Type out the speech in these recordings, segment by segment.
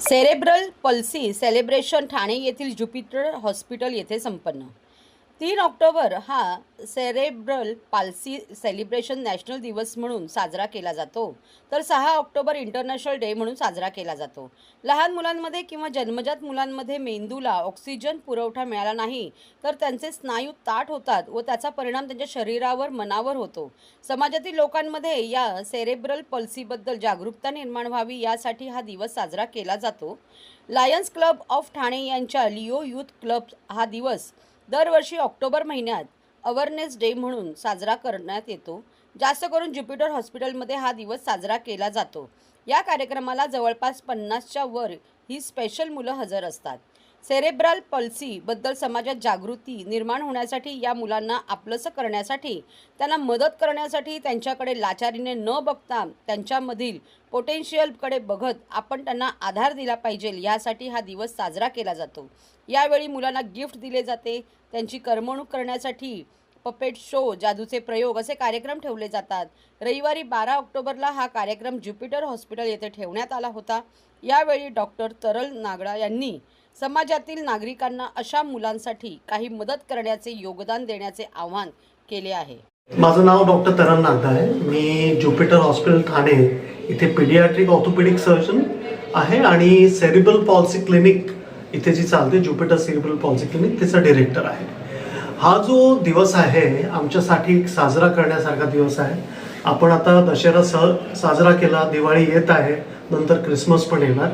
Cerebral palsy celebration Thane येथील Jupiter hospital येथे संपन्न. तीन ऑक्टोबर हा सेरेब्रल पाल्सी सेलिब्रेशन नॅशनल दिवस म्हणून साजरा केला जातो. तर सहा ऑक्टोबर इंटरनॅशनल डे म्हणून साजरा केला जातो. लहान मुलांमध्ये किंवा जन्मजात मुलांमध्ये मेंदूला ऑक्सिजन पुरवठा मिळाला नाही तर त्यांचे स्नायू ताठ होतात व त्याचा परिणाम त्यांच्या शरीरावर मनावर होतो. समाजातील लोकांमध्ये या सेरेब्रल पल्सीबद्दल जागरूकता निर्माण व्हावी यासाठी हा दिवस साजरा केला जातो. लायन्स क्लब ऑफ ठाणे यांच्या लिओ यूथ क्लब हा दिवस दरवर्षी ऑक्टोबर महिन्यात अवेअरनेस डे म्हणून साजरा करण्यात येतो. जास्त करून ज्युपिटर हॉस्पिटलमध्ये हा दिवस साजरा केला जातो. या कार्यक्रमाला जवळपास पन्नासच्या वर ही स्पेशल मुलं हजर असतात. सेरेब्रल पल्सीबद्दल समाजात जागृती निर्माण होण्यासाठी या मुलांना आपलंसं करण्यासाठी त्यांना मदत करण्यासाठी त्यांच्याकडे लाचारीने न बघता त्यांच्यामधील पोटेन्शियलकडे बघत आपण त्यांना आधार दिला पाहिजे. यासाठी हा दिवस साजरा केला जातो. यावेळी मुलांना गिफ्ट दिले जाते. त्यांची करमणूक करण्यासाठी पपेट शो जादूचे प्रयोग असे कार्यक्रम ठेवले जातात. रविवारी बारा ऑक्टोबरला हा कार्यक्रम ज्युपिटर हॉस्पिटल येथे ठेवण्यात आला होता. यावेळी डॉक्टर तरल नागडा यांनी समाजातील नागरिकांना अशा मुलांसाठी काही मदत करण्याचे योगदान देण्याचे आवाहन केले आहे. माझं नाव डॉक्टर तरण नागदा आहे. मी ज्युपिटर हॉस्पिटल ठाणे इथे पिडियाट्रिक ऑर्थोपेडिक सर्जन आहे आणि सेरिबल पॉल्सी क्लिनिक इथे जी चालते ज्युपिटर सेरिबल पॉल्सी क्लिनिक त्याचा डिरेक्टर आहे. हा जो दिवस आहे आमच्यासाठी एक साजरा करण्यासारखा दिवस आहे. आपण आता दशरा सह साजरा केला दिवाळी येत आहे नंतर क्रिसमस पण येणार.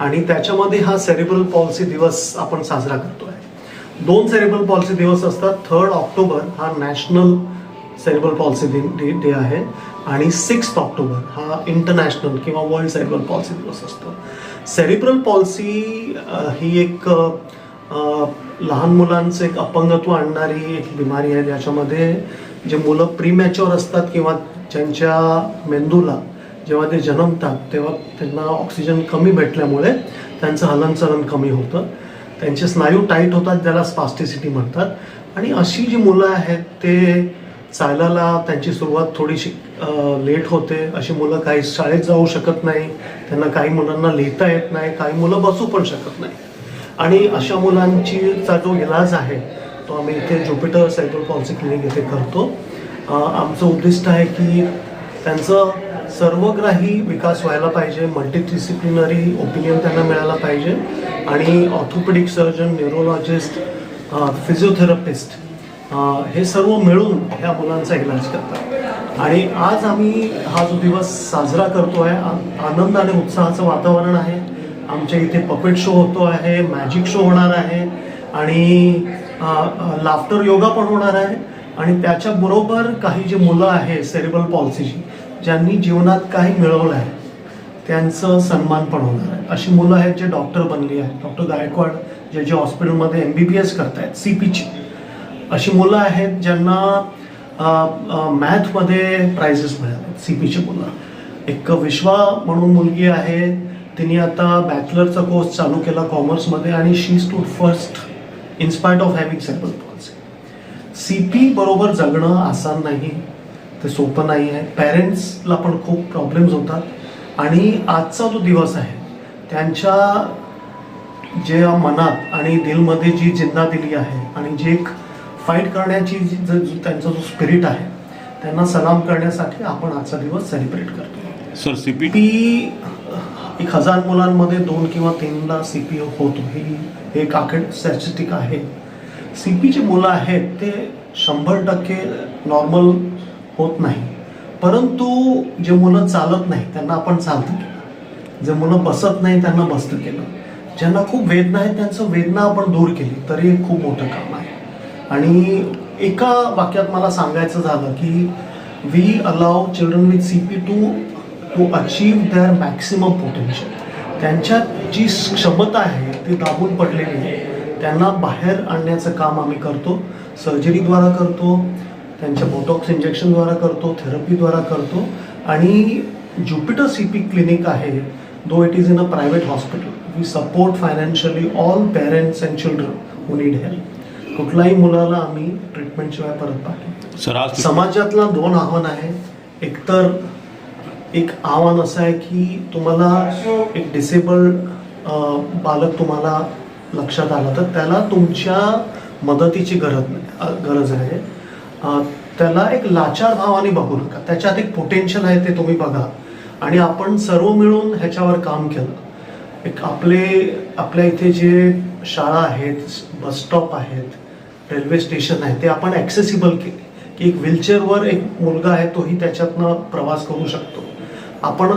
आणि त्याच्यामध्ये हा सेरिब्रल पॉलिसी दिवस आपण साजरा करतो आहे दोन सेरिब्रल पॉलिसी दिवस असतात. थर्ड ऑक्टोबर हा national cerebral palsy day day आहे. आणि सिक्स ऑक्टोबर हा इंटरनॅशनल किंवा वर्ल्ड सेरेब्रल पॉलिसी दिवस असतो. सेरिब्रल पॉलिसी ही एक लहान मुलांचं एक अपंगत्व आणणारी एक बिमारी आहे. ज्याच्यामध्ये जे मुलं प्रीमॅच्युअर असतात किंवा ज्यांच्या मेंदूला जेव्हा ते जन्मतात तेव्हा त्यांना ऑक्सिजन कमी भेटल्यामुळे त्यांचं हलनचलन कमी होतं. त्यांचे स्नायू टाईट होतात ज्याला स्पास्टिसिटी म्हणतात. आणि अशी जी मुलं आहेत ते चालायला त्यांची सुरुवात थोडीशी लेट होते. अशी मुलं काही शाळेत जाऊ शकत नाही. त्यांना काही मुलांना लिहिता येत नाही. काही मुलं बसू पण शकत नाही. आणि अशा मुलांचीचा जो इलाज आहे तो आम्ही इथे ज्युपिटर सायकल पॉलिसी क्लिनिक इथे करतो. आमचं उद्दिष्ट आहे की त्यांचं सर्वग्राही विकास व्हायला पाहिजे मल्टीडिसिप्लिनरी ओपिनियन त्यांना मिळायला पाहिजे आणि ऑर्थोपेडिक सर्जन न्यूरोलॉजिस्ट फिजिओथेरपिस्ट हे सर्व मिळून ह्या मुलांचा इलाज करतात. आणि आज आम्ही हा जो दिवस साजरा करतो आहे आ- आनंद आणि उत्साहाचं वातावरण आहे. आमच्या इथे पपेट शो होतो आहे मॅजिक शो होणार आहे आणि लाफ्टर योगा पण होणार आहे. आणि त्याच्याबरोबर काही जे मुलं आहे सेरिबल पॉलिसीची ज्यांनी जीवनात काही मिळवलं आहे त्यांचं सन्मान पण होणार आहे. अशी मुलं आहेत जे डॉक्टर बनली आहेत. डॉक्टर गायकवाड जे जे हॉस्पिटलमध्ये एम बी बी एस करतायत सी पीची अशी मुलं आहेत ज्यांना मॅथमध्ये प्राइजेस मिळाले सी पीची मुलं. एक विश्वा म्हणून मुलगी आहे. तिने आता बॅचलरचा कोर्स चालू केला कॉमर्समध्ये आणि she stood first inspired of having cerebral palsy C P बरोबर जगणं आसान नाही. ते सोपं नाही आहे. पॅरेंट्सला पण खूप प्रॉब्लेम्स होतात. आणि आजचा जो दिवस आहे त्यांच्या जे मनात आणि दिलमध्ये जी जिंदा दिली आहे आणि जी एक फाईट करण्याची जी त्यांचा जो स्पिरिट आहे त्यांना सलाम करण्यासाठी आपण आजचा दिवस सेलिब्रेट करतो. सर सी पी पी एक हजार मुलांमध्ये दोन किंवा तीनदा सी पी होतो. ही हे एक आकड स्टॅटिस्टिक आहे. सी पीचे मुलं आहेत ते शंभर टक्के नॉर्मल होत नाही. परंतु जे मुलं चालत नाही त्यांना आपण चालतं केलं. जे मुलं बसत नाही त्यांना बसतं केलं. ज्यांना खूप वेदना आहेत त्यांचं वेदना आपण दूर केली तरी हे खूप मोठं काम आहे. आणि एका वाक्यात मला सांगायचं झालं की we allow children with C P to to achieve their maximum potential त्यांच्यात जी क्षमता आहे ती दाबून पडलेली आहे. त्यांना बाहेर आणण्याचं काम आम्ही करतो सर्जरीद्वारा करतो त्यांच्या बोटॉक्स इंजेक्शनद्वारा करतो थेरपीद्वारा करतो. आणि ज्युपिटर सी पी क्लिनिक आहे though it is in a private hospital we support financially all parents and children who need help कुठल्याही मुलाला आम्ही ट्रीटमेंटशिवाय परत आज समाजातला दोन आव्हान आहे. एकतर एक आव्हान असं आहे की तुम्हाला एक डिसेबल्ड बालक तुम्हाला लक्षात आलं तर त्याला तुमच्या मदतीची गरज नाही गरज आहे. त्याला एक लाचार भावाने बघू नका त्याच्यात एक पोटेन्शियल आहे ते तुम्ही बघा. आणि आपण सर्व मिळून ह्याच्यावर काम केलं. एक आपले आपल्या इथे जे शाळा आहेत बस स्टॉप आहेत रेल्वे स्टेशन आहे ते आपण ॲक्सेसिबल केले. की एक व्हीलचेअरवर एक मुलगा आहे तोही त्याच्यातनं प्रवास करू शकतो. आपण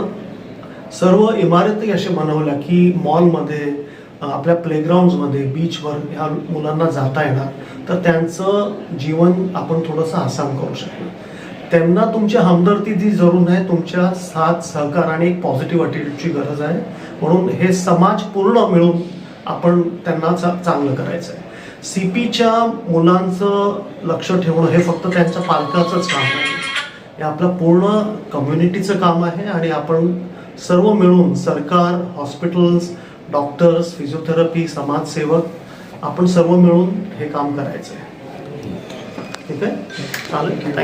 सर्व इमारती असे बनवल्या की मॉलमध्ये आपल्या प्लेग्राऊंड्समध्ये बीचवर ह्या मुलांना जाता येणार. तर त्यांचं जीवन आपण थोडंसं आसाम करू शकतो त्यांना तुमची हमदर्दी जरूर आहे तुमच्या साथ सहकार आणि एक पॉझिटिव्ह अटिट्यूडची गरज आहे. म्हणून हे समाज पूर्ण मिळून आपण त्यांना चा चांगलं करायचं आहे सी पीच्या मुलांचं लक्ष ठेवणं हे फक्त त्यांच्या पालकाचंच काम आहे. हे आपलं पूर्ण कम्युनिटीचं काम आहे आणि आपण सर्व मिळून सरकार हॉस्पिटल्स डॉक्टर्स फिजिओथेरपी समाजसेवक आपण सर्व मिळून हे काम करायचं आहे ठीक आहे? चालेल? थँक्यू